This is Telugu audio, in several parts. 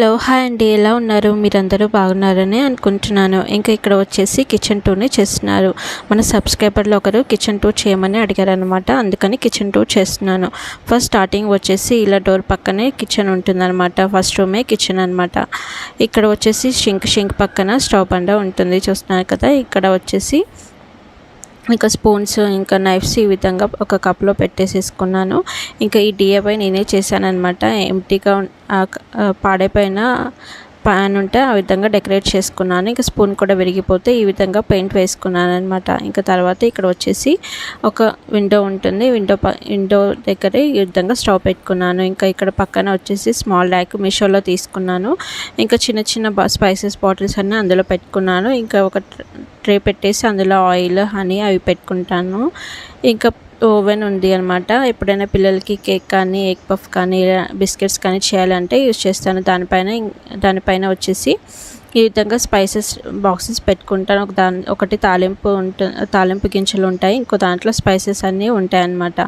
హలో హాయ్ అండి ఎలా ఉన్నారు? మీరందరూ బాగున్నారని అనుకుంటున్నాను. ఇంకా ఇక్కడ వచ్చేసి కిచెన్ టూని చేస్తున్నారు. మన సబ్స్క్రైబర్లో ఒకరు కిచెన్ టూర్ చేయమని అడిగారు అనమాట అందుకని కిచెన్ టూర్ చేస్తున్నాను. ఫస్ట్ స్టార్టింగ్ వచ్చేసి ఇలా డోర్ పక్కనే కిచెన్ ఉంటుందన్నమాట. ఫస్ట్ రూమే కిచెన్ అనమాట ఇక్కడ వచ్చేసి షింక్ షింక్ పక్కన స్టవ్ బండ ఉంటుంది. చూస్తున్నారు కదా? ఇక్కడ వచ్చేసి ఇంకా స్పూన్స్ ఇంకా నైఫ్స్ ఈ విధంగా ఒక కప్లో పెట్టేసేసుకున్నాను. ఇంకా ఈ డిఐవై నేనే చేశానమాట ఎంటీగా పాడైపోయిన పాన్ ఉంటే ఆ విధంగా డెకరేట్ చేసుకున్నాను. ఇంకా స్పూన్ కూడా విరిగిపోతే ఈ విధంగా పెయింట్ వేసుకున్నాను అనమాట ఇంకా తర్వాత ఇక్కడ వచ్చేసి ఒక విండో ఉంటుంది. విండో విండో దగ్గరే ఈ విధంగా స్టవ్ పెట్టుకున్నాను. ఇంకా ఇక్కడ పక్కన వచ్చేసి స్మాల్ ర్యాక్ మీషోలో తీసుకున్నాను. ఇంకా చిన్న చిన్న స్పైసెస్ బాటిల్స్ అన్నీ అందులో పెట్టుకున్నాను. ఇంకా ఒక ట్రే పెట్టేసి అందులో ఆయిల్ హనీ అవి పెట్టుకుంటాను. ఇంకా ఓవెన్ ఉంది అనమాట ఎప్పుడైనా పిల్లలకి కేక్ కానీ ఎగ్ పఫ్ కానీ బిస్కెట్స్ కానీ చేయాలంటే యూజ్ చేస్తాను. దానిపైన దానిపైన వచ్చేసి ఈ విధంగా స్పైసెస్ బాక్సెస్ పెట్టుకుంటాను. ఒక దాని ఒకటి తాలింపు ఉంటుంది తాలింపు గింజలు ఉంటాయి. ఇంకో దాంట్లో స్పైసెస్ అన్నీ ఉంటాయి అన్నమాట.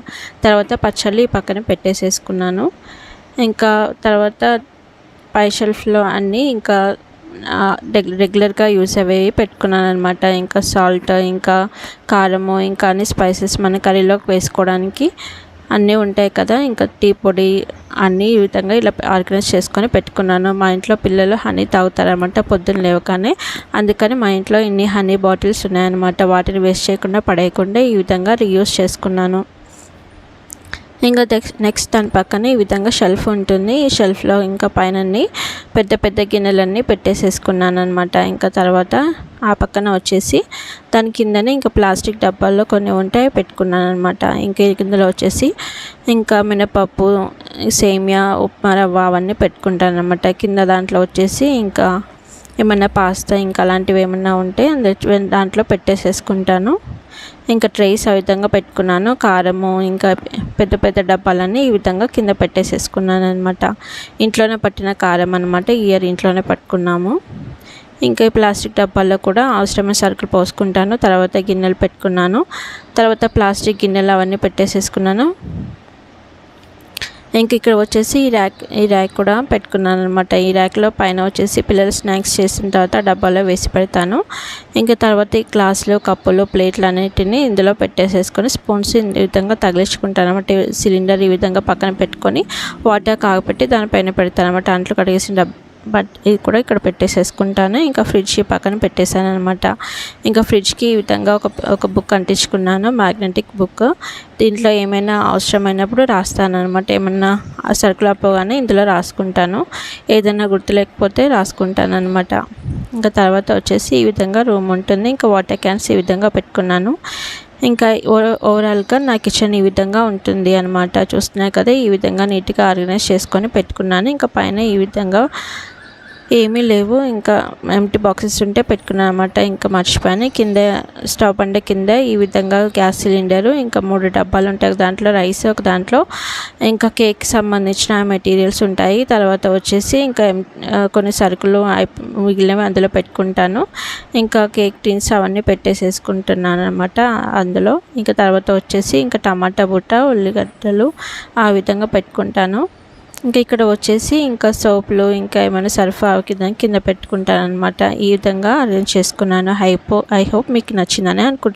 తర్వాత పచ్చళ్ళు పక్కన పెట్టేసేసుకున్నాను. ఇంకా తర్వాత పై షెల్ఫ్లో అన్నీ ఇంకా రెగ్యులర్గా యూస్ అయ్యేవి పెట్టుకున్నాను అనమాట ఇంకా సాల్ట్ ఇంకా కారము ఇంకా అన్ని స్పైసెస్ మన కర్రీలోకి వేసుకోవడానికి అన్నీ ఉంటాయి కదా. ఇంకా టీ పొడి అన్నీ ఈ విధంగా ఇలా ఆర్గనైజ్ చేసుకొని పెట్టుకున్నాను. మా ఇంట్లో పిల్లలు హనీ తాగుతారనమాట పొద్దున్న లేవగానే. అందుకని మా ఇంట్లో ఇన్ని హనీ బాటిల్స్ ఉన్నాయన్నమాట. వాటిని వేస్ట్ చేయకుండా పడేయకుండా ఈ విధంగా రీయూస్ చేసుకున్నాను. ఇంకా నెక్స్ట్ దాని పక్కన ఈ విధంగా షెల్ఫ్ ఉంటుంది. ఈ షెల్ఫ్లో ఇంకా పైన పెద్ద పెద్ద గిన్నెలన్నీ పెట్టేసేసుకున్నాను అనమాట ఇంకా తర్వాత ఆ పక్కన వచ్చేసి దాని కిందనే ఇంకా ప్లాస్టిక్ డబ్బాల్లో కొన్ని ఉంటాయి పెట్టుకున్నాను అనమాట ఇంకా కిందలో వచ్చేసి ఇంకా మినపప్పు సేమియా ఉప్మా రవ్వ అవన్నీ పెట్టుకుంటాను అనమాట కింద దాంట్లో వచ్చేసి ఇంకా ఏమైనా పాస్తా ఇంకా అలాంటివి ఏమైనా ఉంటే దాంట్లో పెట్టేసేసుకుంటాను. ఇంకా ట్రేస్ ఆ విధంగా పెట్టుకున్నాను. కారము ఇంకా పెద్ద పెద్ద డబ్బాలన్నీ ఈ విధంగా కింద పెట్టేసేసుకున్నాను అనమాట ఇంట్లోనే పట్టిన కారం అనమాట ఇయర్ ఇంట్లోనే పట్టుకున్నాము. ఇంకా ఈ ప్లాస్టిక్ డబ్బాల్లో కూడా అవసరమైన సరుకులు పోసుకుంటాను. తర్వాత గిన్నెలు పెట్టుకున్నాను. తర్వాత ప్లాస్టిక్ గిన్నెలు అవన్నీ పెట్టేసేసుకున్నాను. ఇంక ఇక్కడ వచ్చేసి ఈ ర్యాక్ ఈ ర్యాక్ కూడా పెట్టుకున్నాను అనమాట ఈ ర్యాక్లో పైన వచ్చేసి పిల్లలు స్నాక్స్ చేసిన తర్వాత డబ్బాలో వేసి పెడతాను. ఇంకా తర్వాత ఈ గ్లాసులు కప్పులు ప్లేట్లు అన్నిటిని ఇందులో పెట్టేసేసుకొని స్పూన్స్ ఈ విధంగా తగిలించుకుంటాను అనమాట సిలిండర్ ఈ విధంగా పక్కన పెట్టుకొని వాటర్ కాగపెట్టి దానిపైన పెడతాను అనమాట అంట్లు కడిగేసిన డబ్బా బట్ ఇది కూడా ఇక్కడ పెట్టేసేసుకుంటాను. ఇంకా ఫ్రిడ్జ్ పక్కన పెట్టేశాను అనమాట ఇంకా ఫ్రిడ్జ్కి ఈ విధంగా ఒక ఒక బుక్ అంటించుకున్నాను మ్యాగ్నెటిక్ బుక్. దీంట్లో ఏమైనా అవసరమైనప్పుడు రాస్తాను అనమాట ఏమన్నా సరుకులు అప్పగానే ఇందులో రాసుకుంటాను. ఏదైనా గుర్తు లేకపోతే రాసుకుంటాను అనమాట ఇంకా తర్వాత వచ్చేసి ఈ విధంగా రూమ్ ఉంటుంది. ఇంకా వాటర్ క్యాన్స్ ఈ విధంగా పెట్టుకున్నాను. ఇంకా ఓవరాల్గా నా కిచెన్ ఈ విధంగా ఉంటుంది అనమాట చూస్తున్నాయి కదా ఈ విధంగా నీట్గా ఆర్గనైజ్ చేసుకొని పెట్టుకున్నాను. ఇంకా పైన ఈ విధంగా ఏమీ లేవు. ఇంకా ఎంటీ బాక్సెస్ ఉంటే పెట్టుకున్నాను అనమాట ఇంకా మర్చిపోయాను. కింద స్టవ్ పండే కింద ఈ విధంగా గ్యాస్ సిలిండరు ఇంకా మూడు డబ్బాలు ఉంటాయి దాంట్లో రైస్ ఒక దాంట్లో ఇంకా కేక్ సంబంధించిన మెటీరియల్స్ ఉంటాయి. తర్వాత వచ్చేసి ఇంకా కొన్ని సరుకులు మిగిలినవి అందులో పెట్టుకుంటాను. ఇంకా కేక్ టిన్స్ అవన్నీ పెట్టేసేసుకుంటున్నాను అనమాట అందులో. ఇంకా తర్వాత వచ్చేసి ఇంకా టమాటా బుట్ట ఉల్లిగడ్డలు ఆ విధంగా పెట్టుకుంటాను. ఇంకా ఇక్కడ వచ్చేసి ఇంకా సోపులు ఇంకా ఏమైనా సర్ఫ్ కింద కింద పెట్టుకుంటాను అనమాట ఈ విధంగా అరేంజ్ చేసుకున్నాను. హైపో ఐ హోప్ మీకు నచ్చిందని అనుకుంటున్నాను.